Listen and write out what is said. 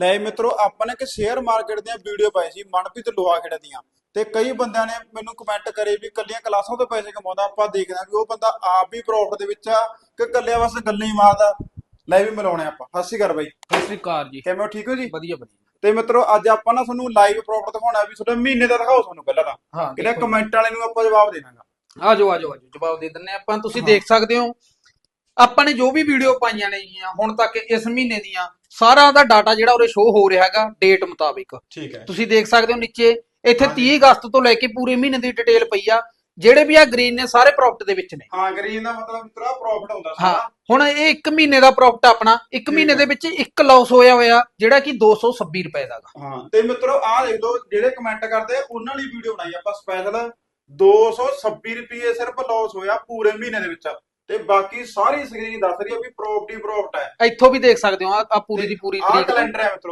ਲੈ ਮਿੱਤਰੋ ਆਪਾਂ ਨੇ ਇੱਕ ਸ਼ੇਅਰ ਮਾਰਕੀਟ ਦੀਆਂ ਵੀਡੀਓ ਪਾਈ ਸੀ ਮਨਪ੍ਰੀਤ ਲੋਹਾਖੇੜਾ ਦੀਆਂ। ਤੇ ਕਈ ਬੰਦਿਆਂ ਨੇ ਮੈਨੂੰ ਕਮੈਂਟ ਕਰੇ ਵੀ ਕੱਲੀਆਂ ਕਲਾਸਾਂ ਤੋਂ ਪੈਸੇ ਕਮਾਉਂਦਾ ਆਪਾਂ ਦੇਖਦੇ ਹਾਂ ਵੀ ਉਹ ਬੰਦਾ ਆਪ ਵੀ ਪ੍ਰੋਫਿਟ ਦੇ ਵਿੱਚ ਆ ਕਿ ਕੱਲਿਆਂ ਬਸ ਗੱਲਾਂ ਹੀ ਮਾਰਦਾ। ਲੈ ਵੀ ਮਿਲਾਉਣੇ ਆਪਾਂ। ਸਤਿ ਸ਼੍ਰੀ ਅਕਾਲ ਬਾਈ। ਸਤਿ ਸ੍ਰੀ ਅਕਾਲ ਜੀ। ਕਿਵੇਂ ਹੋ? ਠੀਕ ਹੋ ਜੀ? ਵਧੀਆ ਵਧੀਆ। ਤੇ ਮਿੱਤਰੋ ਅੱਜ ਆਪਾਂ ਨਾ ਤੁਹਾਨੂੰ ਲਾਈਵ ਪ੍ਰੋਫਿਟ ਦਿਖਾਉਣਾ ਵੀ ਤੁਹਾਡੇ ਮਹੀਨੇ ਦਾ ਦਿਖਾਓ ਤੁਹਾਨੂੰ ਪਹਿਲਾਂ ਤਾਂ। ਕਿਹੜਾ। ਕਮੈਂਟ ਵਾਲੇ ਨੂੰ ਆਪਾਂ ਜਵਾਬ ਦੇਣਾਗਾ ਆ ਜਾਓ ਆ ਜਾਓ ਆ ਜਾਓ। ਜਵਾਬ ਦੇ ਦਿੰਨੇ ਆਪਾਂ। ਤੁਸੀਂ। ਦੇਖ ਸਕਦੇ ਹੋ ਆਪਾਂ ਨੇ ਜੋ ਵੀ ਵੀਡੀਓ ਪਾਈਆਂ ਨੇਗੀਆਂ ਹੁਣ ਤੱਕ ਇਸ ਮਹੀਨੇ ਦੀਆਂ ਸਾਰਾ ਦਾ ਡਾਟਾ ਜਿਹੜਾ ਉਰੇ ਸ਼ੋ ਹੋ ਰਿਹਾ ਹੈਗਾ ਡੇਟ ਮੁਤਾਬਿਕ। ਠੀਕ ਹੈ। ਤੁਸੀਂ ਦੇਖ ਸਕਦੇ ਹੋ ਨੀਚੇ ਇੱਥੇ ਹਾਂਜੀ। 30 ਅਗਸਤ ਤੋਂ ਲੈ ਕੇ ਪੂਰੇ ਮਹੀਨੇ ਦੀ ਡਿਟੇਲ ਪਈ ਆ। ਜਿਹੜੇ ਵੀ ਆ ਗ੍ਰੀਨ ਨੇ ਸਾਰੇ ਪ੍ਰੋਫਿਟ ਦੇ ਵਿੱਚ ਨੇ। ਹਾਂ ਗਰੀਨ ਦਾ ਮਤਲਬ ਮਿੱਤਰਾ ਪ੍ਰੋਫਿਟ ਹੁੰਦਾ ਹਾਂ ਸਾਰਾ ਹੁਣ ਇਹ 1 ਮਹੀਨੇ ਦਾ ਪ੍ਰੋਫਿਟ ਆਪਣਾ। 1 ਠੀਕ ਮਹੀਨੇ। ਦੇ ਵਿੱਚ ਇੱਕ ਲਾਸ ਹੋਇਆ ਹੋਇਆ ਜਿਹੜਾ ਕਿ 226 ਰੁਪਏ ਦਾ ਗਾ। ਹਾਂ ਤੇ ਮਿੱਤਰੋ ਆਹ ਦੇਖ ਲਓ ਜਿਹੜੇ ਕਮੈਂਟ ਕਰਦੇ ਆ, ਉਹਨਾਂ ਲਈ ਵੀਡੀਓ ਬਣਾਈ ਆਪਾਂ ਸਪੈਸ਼ਲ 226 ਰੁਪਏ ਸਿਰਫ ਲਾਸ ਹੋਇਆ ਪੂਰੇ ਮਹੀਨੇ ਦੇ ਵਿੱਚ। ਤੇ ਬਾਕੀ ਸਾਰੀ ਸਕਰੀਨ ਦੱਸ ਰਹੀ ਆ ਵੀ ਪ੍ਰੋਪਰਟੀ ਪ੍ਰੋਫਿਟ ਹੈ। ਇੱਥੋਂ ਵੀ ਦੇਖ ਸਕਦੇ ਹੋ ਆ ਪੂਰੀ ਦੀ ਪੂਰੀ ਤਰੀਕ। ਕੈਲੰਡਰ ਹੈ ਮਿੱਤਰੋ।